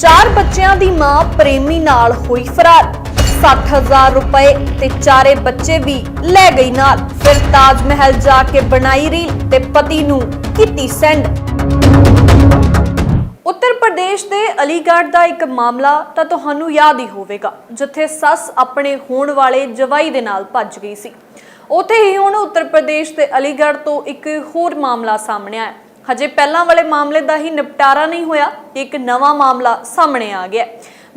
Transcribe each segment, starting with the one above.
ਚਾਰ ਬੱਚਿਆਂ ਦੀ ਮਾਂ ਪ੍ਰੇਮੀ ਨਾਲ ਹੋਈ ਫਰਾਰ। 60000 ਰੁਪਏ ਤੇ ਚਾਰੇ ਬੱਚੇ ਵੀ ਲੈ ਗਈ ਨਾਲ। ਫਿਰ ਤਾਜ ਮਹਿਲ ਜਾ ਕੇ ਬਣਾਈ ਰੀਲ ਤੇ ਪਤੀ ਨੂੰ ਕੀਤੀ ਸੈਂਡ। ਉੱਤਰ ਪ੍ਰਦੇਸ਼ ਦੇ ਅਲੀਗੜ੍ਹ ਦਾ ਇੱਕ ਮਾਮਲਾ ਤਾਂ ਤੁਹਾਨੂੰ ਯਾਦ ਹੀ ਹੋਵੇਗਾ, ਜਿੱਥੇ ਸੱਸ ਆਪਣੇ ਹੋਣ ਵਾਲੇ ਜਵਾਈ ਦੇ ਨਾਲ ਭੱਜ ਗਈ ਸੀ। ਉੱਥੇ ਹੀ ਹੁਣ ਉੱਤਰ ਪ੍ਰਦੇਸ਼ ਦੇ ਅਲੀਗੜ੍ਹ ਤੋਂ ਇੱਕ ਹੋਰ ਮਾਮਲਾ ਸਾਹਮਣੇ ਆਇਆ। ਹਜੇ ਪਹਿਲਾਂ ਵਾਲੇ ਮਾਮਲੇ ਦਾ ਹੀ ਨਿਪਟਾਰਾ ਨਹੀਂ ਹੋਇਆ, ਇੱਕ ਨਵਾਂ ਮਾਮਲਾ ਸਾਹਮਣੇ ਆ ਗਿਆ।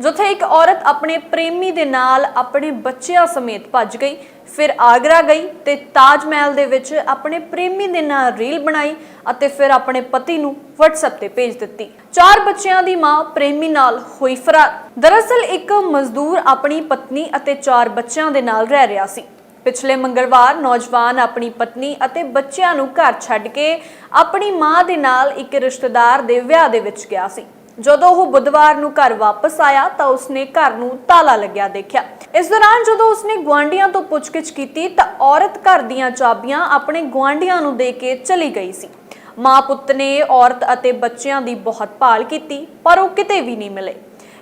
ਜਿੱਥੇ ਇੱਕ ਔਰਤ ਆਪਣੇ ਪ੍ਰੇਮੀ ਦੇ ਨਾਲ ਆਪਣੇ ਬੱਚਿਆਂ ਸਮੇਤ ਭੱਜ ਗਈ, ਫਿਰ ਆਗਰਾ ਗਈ ਤੇ ਤਾਜ ਮਹਿਲ ਦੇ ਵਿੱਚ ਆਪਣੇ ਪ੍ਰੇਮੀ ਦੇ ਨਾਲ ਰੀਲ ਬਣਾਈ ਅਤੇ ਫਿਰ ਆਪਣੇ ਪਤੀ ਨੂੰ WhatsApp ਤੇ ਭੇਜ ਦਿੱਤੀ। ਚਾਰ ਬੱਚਿਆਂ ਦੀ ਮਾਂ ਪ੍ਰੇਮੀ ਨਾਲ ਹੋਈ ਫਰਾਰ। ਦਰਅਸਲ ਇੱਕ ਮਜ਼ਦੂਰ ਆਪਣੀ ਪਤਨੀ ਅਤੇ ਚਾਰ ਬੱਚਿਆਂ ਦੇ ਨਾਲ ਰਹਿ ਰਿਹਾ ਸੀ। ਪਿਛਲੇ ਮੰਗਲਵਾਰ ਨੌਜਵਾਨ ਆਪਣੀ ਪਤਨੀ ਅਤੇ ਬੱਚਿਆਂ ਨੂੰ ਘਰ ਛੱਡ ਕੇ ਆਪਣੀ ਮਾਂ ਦੇ ਨਾਲ ਇੱਕ ਰਿਸ਼ਤੇਦਾਰ ਦੇ ਵਿਆਹ ਦੇ ਵਿੱਚ ਗਿਆ ਸੀ। ਜਦੋਂ ਉਹ ਬੁੱਧਵਾਰ ਨੂੰ ਘਰ ਵਾਪਸ ਆਇਆ ਤਾਂ ਉਸਨੇ ਘਰ ਨੂੰ ਤਾਲਾ ਲੱਗਿਆ ਦੇਖਿਆ। ਇਸ ਦੌਰਾਨ ਜਦੋਂ ਉਸਨੇ ਗੁਆਂਢੀਆਂ ਤੋਂ ਪੁੱਛਗਿੱਛ ਕੀਤੀ ਤਾਂ ਔਰਤ ਘਰ ਦੀਆਂ ਚਾਬੀਆਂ ਆਪਣੇ ਗੁਆਂਢੀਆਂ ਨੂੰ ਦੇ ਕੇ ਚਲੀ ਗਈ ਸੀ। ਮਾਂ ਪੁੱਤ ਨੇ ਔਰਤ ਅਤੇ ਬੱਚਿਆਂ ਦੀ ਬਹੁਤ ਭਾਲ ਕੀਤੀ, ਪਰ ਉਹ ਕਿਤੇ ਵੀ ਨਹੀਂ ਮਿਲੇ।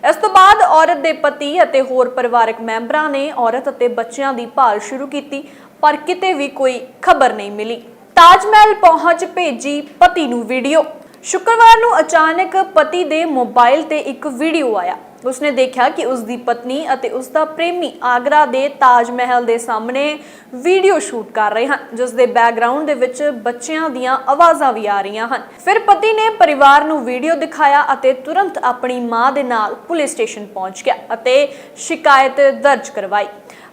ਇਸ ਤੋਂ ਬਾਅਦ ਔਰਤ ਦੇ ਪਤੀ ਅਤੇ ਹੋਰ ਪਰਿਵਾਰਕ ਮੈਂਬਰਾਂ ਨੇ ਔਰਤ ਅਤੇ ਬੱਚਿਆਂ ਦੀ ਭਾਲ ਸ਼ੁਰੂ ਕੀਤੀ, ਪਰ ਕਿਤੇ ਵੀ ਕੋਈ ਖਬਰ ਨਹੀਂ ਮਿਲੀ। ਤਾਜ ਮਹਿਲ ਪਹੁੰਚ ਭੇਜੀ ਪਤੀ ਨੂੰ ਵੀਡੀਓ। ਸ਼ੁੱਕਰਵਾਰ ਨੂੰ ਅਚਾਨਕ ਪਤੀ ਦੇ ਮੋਬਾਈਲ ਤੇ ਇੱਕ ਵੀਡੀਓ ਆਇਆ। ਉਸਨੇ ਦੇਖਿਆ ਕਿ ਉਸ ਦੀ ਪਤਨੀ ਅਤੇ ਉਸ ਦਾ ਪ੍ਰੇਮੀ ਆਗਰਾ ਦੇ ਤਾਜ ਮਹਿਲ ਦੇ ਸਾਹਮਣੇ ਵੀਡੀਓ ਸ਼ੂਟ ਕਰ ਰਹੇ ਹਨ ਜਿਸ ਦੇ ਬੈਕਗ੍ਰਾਉਂਡ ਦੇ ਵਿੱਚ ਬੱਚਿਆਂ ਦੀਆਂ ਆਵਾਜ਼ਾਂ ਵੀ ਆ ਰਹੀਆਂ ਹਨ। ਫਿਰ ਪਤੀ ਨੇ ਪਰਿਵਾਰ ਨੂੰ ਵੀਡੀਓ ਦਿਖਾਇਆ ਅਤੇ ਤੁਰੰਤ ਆਪਣੀ ਮਾਂ ਦੇ ਨਾਲ ਪੁਲਿਸ ਸਟੇਸ਼ਨ ਪਹੁੰਚ ਗਿਆ ਅਤੇ ਸ਼ਿਕਾਇਤ ਦਰਜ ਕਰਵਾਈ।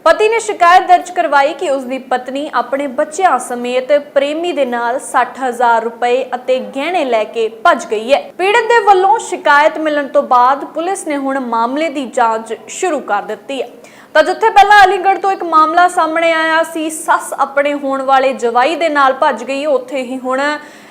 ਪਤੀ ਨੇ ਸ਼ਿਕਾਇਤ ਦਰਜ ਕਰਵਾਈ ਕਿ ਉਸ ਦੀ ਪਤਨੀ ਆਪਣੇ ਬੱਚਿਆਂ ਸਮੇਤ ਪ੍ਰੇਮੀ ਦੇ ਨਾਲ 60000 ਰੁਪਏ ਅਤੇ ਗਹਿਣੇ ਲੈ ਕੇ ਭੱਜ ਗਈ ਹੈ। ਪੀੜਤ ਦੇ ਵੱਲੋਂ ਸ਼ਿਕਾਇਤ ਮਿਲਣ ਤੋਂ ਬਾਅਦ ਪੁਲਿਸ ਨੇ ਹੁਣ ਮਾਮਲੇ ਦੀ ਜਾਂਚ ਸ਼ੁਰੂ ਕਰ ਦਿੱਤੀ ਹੈ। ਤਾਂ ਜਿੱਥੇ ਪਹਿਲਾਂ ਅਲੀਗੜ੍ਹ ਤੋਂ ਇੱਕ ਮਾਮਲਾ ਸਾਹਮਣੇ ਆਇਆ ਸੀ, ਸੱਸ ਆਪਣੇ ਹੋਣ ਵਾਲੇ ਜਵਾਈ ਦੇ ਨਾਲ ਭੱਜ ਗਈ, ਉੱਥੇ ਹੀ ਹੁਣ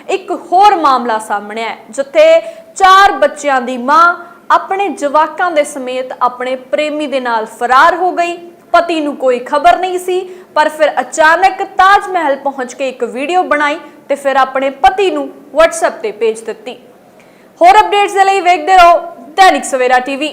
ਇੱਕ ਹੋਰ ਮਾਮਲਾ ਸਾਹਮਣੇ ਆਇਆ ਜਿੱਥੇ ਚਾਰ ਬੱਚਿਆਂ ਦੀ ਮਾਂ ਆਪਣੇ ਜਵਾਕਾਂ ਦੇ ਸਮੇਤ ਆਪਣੇ ਪ੍ਰੇਮੀ ਦੇ ਨਾਲ ਫਰਾਰ ਹੋ ਗਈ। ਪਤੀ ਨੂੰ ਕੋਈ ਖਬਰ ਨਹੀਂ ਸੀ, ਪਰ ਫਿਰ ਅਚਾਨਕ ਤਾਜ ਮਹਿਲ ਪਹੁੰਚ ਕੇ ਇੱਕ ਵੀਡੀਓ ਬਣਾਈ ਤੇ ਫਿਰ ਆਪਣੇ ਪਤੀ ਨੂੰ WhatsApp ਤੇ ਭੇਜ ਦਿੱਤੀ। ਹੋਰ ਅਪਡੇਟਸ ਦੇ ਲਈ ਵੇਖਦੇ ਰਹੋ, ਦੈਨਿਕ ਸਵੇਰਾ ਟੀਵੀ।